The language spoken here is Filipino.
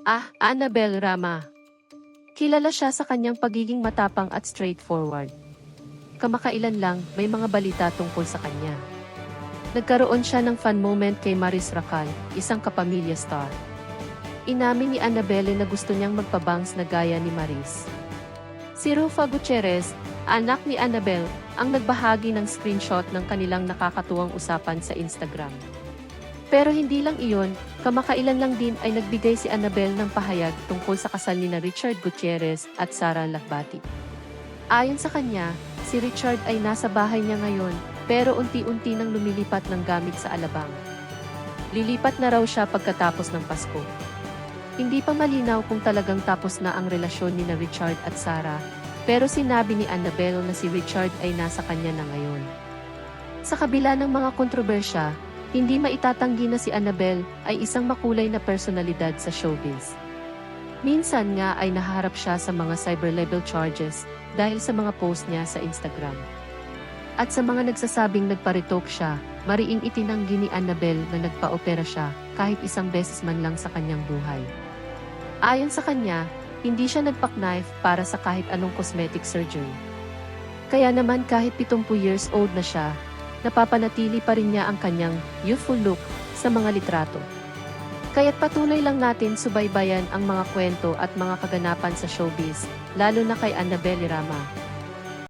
Ah, Annabel Rama. Kilala siya sa kanyang pagiging matapang at straightforward. Kamakailan lang, may mga balita tungkol sa kanya. Nagkaroon siya ng fan moment kay Maris Racal, isang kapamilya star. Inamin ni Annabelle na gusto niyang magpabangs na gaya ni Maris. Si Rufa Gutierrez, anak ni Annabelle, ang nagbahagi ng screenshot ng kanilang nakakatuwang usapan sa Instagram. Pero hindi lang iyon, kamakailan lang din ay nagbigay si Annabelle ng pahayag tungkol sa kasal ni na Richard Gutierrez at Sara Lakbati. Ayon sa kanya, si Richard ay nasa bahay niya ngayon, pero unti-unti nang lumilipat ng gamit sa alabang. Lilipat na raw siya pagkatapos ng Pasko. Hindi pa malinaw kung talagang tapos na ang relasyon ni na Richard at Sara, pero sinabi ni Annabelle na si Richard ay nasa kanya na ngayon. Sa kabila ng mga kontrobersya, hindi maitatanggi na si Annabelle ay isang makulay na personalidad sa showbiz. Minsan nga ay naharap siya sa mga cyber libel charges dahil sa mga post niya sa Instagram. At sa mga nagsasabing nagparitok siya, mariing itinanggi ni Annabelle na nagpa-opera siya kahit isang beses man lang sa kanyang buhay. Ayon sa kanya, hindi siya nagpa-knife para sa kahit anong cosmetic surgery. Kaya naman kahit 70 years old na siya, napapanatili pa rin niya ang kanyang youthful look sa mga litrato. Kaya't patuloy lang natin subaybayan ang mga kwento at mga kaganapan sa showbiz, lalo na kay Annabelle Rama.